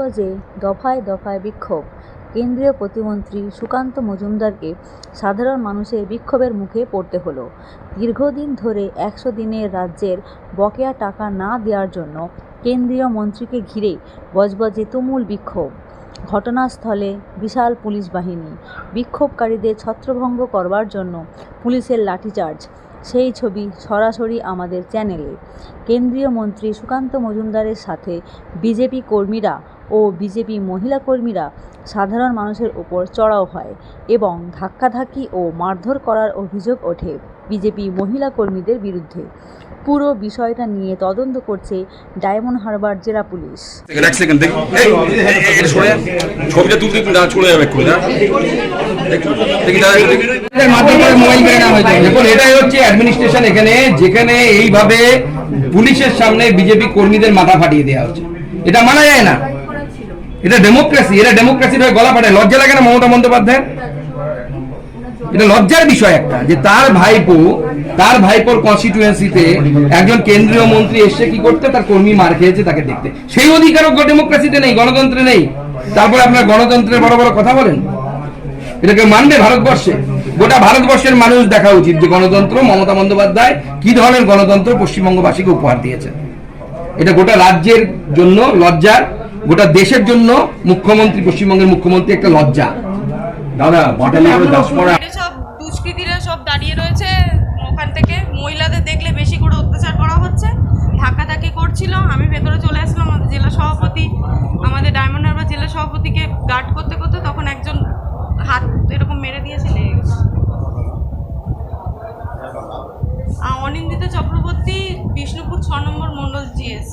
রাজপথে দফায় দফায় বিক্ষোভ। কেন্দ্রীয় প্রতিমন্ত্রী সুকান্ত মজুমদারকে সাধারণ মানুষের বিক্ষোভের মুখে পড়তে হলো। দীর্ঘদিন ধরে একশো দিনের রাজ্যের বকেয়া টাকা না দেওয়ার জন্য কেন্দ্রীয় মন্ত্রীকে ঘিরে বজবজে তুমুল বিক্ষোভ। ঘটনাস্থলে বিশাল পুলিশ বাহিনী। বিক্ষোভকারীদের ছত্রভঙ্গ করবার জন্য পুলিশের লাঠিচার্জ। সেই ছবি সরাসরি আমাদের চ্যানেলে। কেন্দ্রীয় মন্ত্রী সুকান্ত মজুমদারের সাথে বিজেপি কর্মীরা ও বিজেপি মহিলা কর্মীরা সাধারণ মানুষের ওপর চড়াও হয় এবং ধাক্কাধাক্কি ও মারধর করার অভিযোগ ওঠে বিজেপি মহিলা কর্মীদের বিরুদ্ধে। পুরো বিষয়টা নিয়ে তদন্ত করছে ডায়মন্ড হারবার জেলা পুলিশ। এটাই হচ্ছে অ্যাডমিনিস্ট্রেশন এখানে যেখানে এইভাবে পুলিশের সামনে বিজেপি কর্মীদের মাথা ফাটিয়ে দেওয়া হচ্ছে। এটা মানা যায় না। এটা ডেমোক্রেসি এটা ডেমোক্রেসির হয়ে গলা ফাটায়। লজ্জা লাগে না মমতা বন্দ্যোপাধ্যায় এটা লজ্জার বিষয় একটা, যে তার ভাইপো, তার ভাইপোর কনস্টিটিউয়েন্সিতে একজন কেন্দ্রীয় মন্ত্রী এসে কি করতে? তার কর্মী মার খেয়েছে তাকে দেখতে। সেই অধিকারও ডেমোক্রেসিতে নেই, গণতন্ত্রে নেই। তারপরে আপনার গণতন্ত্রের বড় বড় কথা বলেন? এটাকে মানবে ভারতবর্ষে? গোটা ভারতবর্ষের মানুষ দেখা উচিত যে গণতন্ত্র, মমতা বন্দ্যোপাধ্যায় কি ধরনের গণতন্ত্র পশ্চিমবঙ্গবাসীকে উপহার দিয়েছে এটা গোটা রাজ্যের জন্য লজ্জার গোটা দেশের জন্য মুখ্যমন্ত্রী পশ্চিমবঙ্গের মুখ্যমন্ত্রী একটা লজ্জা। দাদা বাটালিয়ার দাসপাড়া সব দুষ্কৃতীরা সব দাঁড়িয়ে রয়েছে ওখান থেকে মহিলাদের দেখলে বেশি করে অত্যাচার করা হচ্ছে। ধাক্কাধাক্কি করছিল আমি ভেতরে চলে আসলাম আমাদের জেলা সভাপতি আমাদের ডায়মন্ড হারবার জেলা সভাপতিকে গার্ড করতে করতে তখন একজন হাত এরকম মেরে দিয়েছে অনিন্দিতা চক্রবর্তী বিষ্ণুপুর ছ নম্বর মণ্ডল জিএস